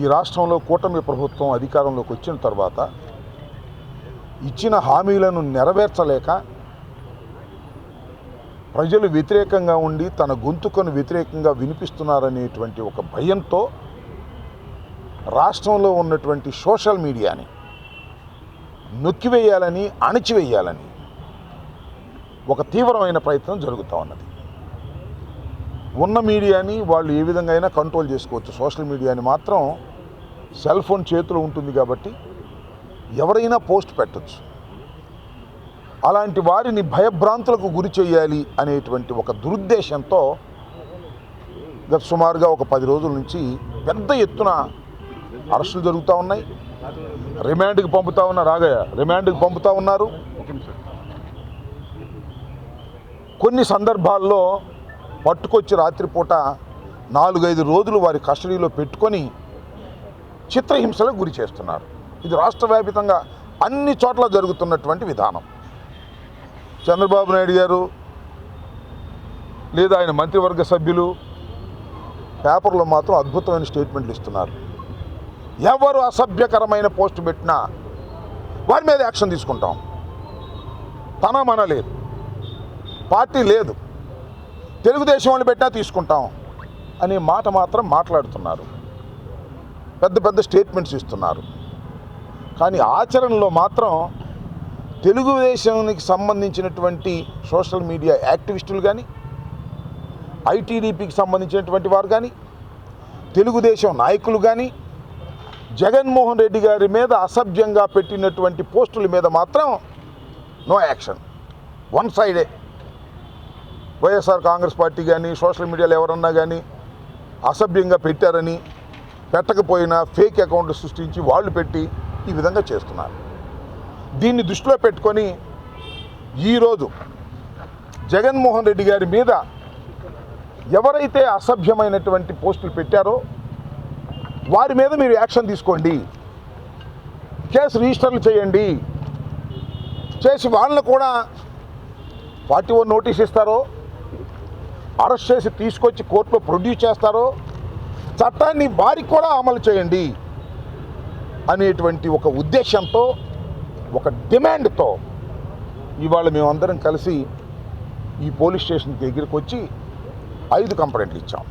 ఈ రాష్ట్రంలో కూటమి ప్రభుత్వం అధికారంలోకి వచ్చిన తర్వాత ఇచ్చిన హామీలను నెరవేర్చలేక ప్రజలు వ్యతిరేకంగా ఉండి తన గొంతుకను వ్యతిరేకంగా వినిపిస్తున్నారనేటువంటి ఒక భయంతో రాష్ట్రంలో ఉన్నటువంటి సోషల్ మీడియాని నొక్కివేయాలని అణిచివేయాలని ఒక తీవ్రమైన ప్రయత్నం జరుగుతూ ఉన్నది. ఉన్న మీడియాని వాళ్ళు ఏ విధంగా అయినా కంట్రోల్ చేసుకోవచ్చు. సోషల్ మీడియాని మాత్రం సెల్ ఫోన్ చేతిలో ఉంటుంది కాబట్టి ఎవరైనా పోస్ట్ పెట్టచ్చు. అలాంటి వారిని భయభ్రాంతులకు గురి చేయాలి అనేటువంటి ఒక దురుద్దేశంతో గత సుమారుగా ఒక పది రోజుల నుంచి పెద్ద ఎత్తున అరెస్టులు జరుగుతూ ఉన్నాయి. రిమాండ్కి పంపుతా ఉన్న రాగయ్య రిమాండ్కి పంపుతా ఉన్నారు. కొన్ని సందర్భాల్లో పట్టుకొచ్చి రాత్రిపూట నాలుగైదు రోజులు వారి కస్టడీలో పెట్టుకొని చిత్రహింసలకు గురి చేస్తున్నారు. ఇది రాష్ట్ర వ్యాపితంగా అన్ని చోట్ల జరుగుతున్నటువంటి విధానం. చంద్రబాబు నాయుడు గారు లేదా ఆయన మంత్రివర్గ సభ్యులు పేపర్లో మాత్రం అద్భుతమైన స్టేట్మెంట్లు ఇస్తున్నారు. ఎవరు అసభ్యకరమైన పోస్ట్ పెట్టినా వారి మీద యాక్షన్ తీసుకుంటాం. తన మన లేదు. పార్టీ లేదు. తెలుగుదేశం వాళ్ళు పెట్టినా తీసుకుంటాం. అనే మాట మాత్రం మాట్లాడుతున్నారు. పెద్ద పెద్ద స్టేట్మెంట్స్ ఇస్తున్నారు. కానీ ఆచరణలో మాత్రం తెలుగుదేశానికి సంబంధించినటువంటి సోషల్ మీడియా యాక్టివిస్టులు కానీ ఐటీడీపీకి సంబంధించినటువంటి వారు కానీ తెలుగుదేశం నాయకులు కానీ జగన్మోహన్ రెడ్డి గారి మీద అసభ్యంగా పెట్టినటువంటి పోస్టుల మీద మాత్రం నో యాక్షన్ వన్ సైడే వైఎస్ఆర్ కాంగ్రెస్ పార్టీ కానీ సోషల్ మీడియాలో ఎవరన్నా కానీ అసభ్యంగా పెట్టారని పెట్టకపోయినా ఫేక్ అకౌంట్లు సృష్టించి వాళ్ళు పెట్టి ఈ విధంగా చేస్తున్నారు. దీన్ని దృష్టిలో పెట్టుకొని ఈరోజు జగన్మోహన్ రెడ్డి గారి మీద ఎవరైతే అసభ్యమైనటువంటి పోస్టులు పెట్టారో వారి మీద మీరు యాక్షన్ తీసుకోండి. కేసు రిజిస్టర్లు చేయండి. చేసి వాళ్ళని కూడా ఫార్టీ వన్ నోటీస్ ఇస్తారో అరెస్ట్ చేసి తీసుకొచ్చి కోర్టులో ప్రొడ్యూస్ చేస్తారో చట్టాన్ని వారికి కూడా అమలు చేయండి అనేటువంటి ఒక ఉద్దేశంతో ఒక డిమాండ్తో ఇవాళ మేమందరం కలిసి ఈ పోలీస్ స్టేషన్కి దగ్గరికి వచ్చి ఐదు కంప్లైంట్లు ఇచ్చాం.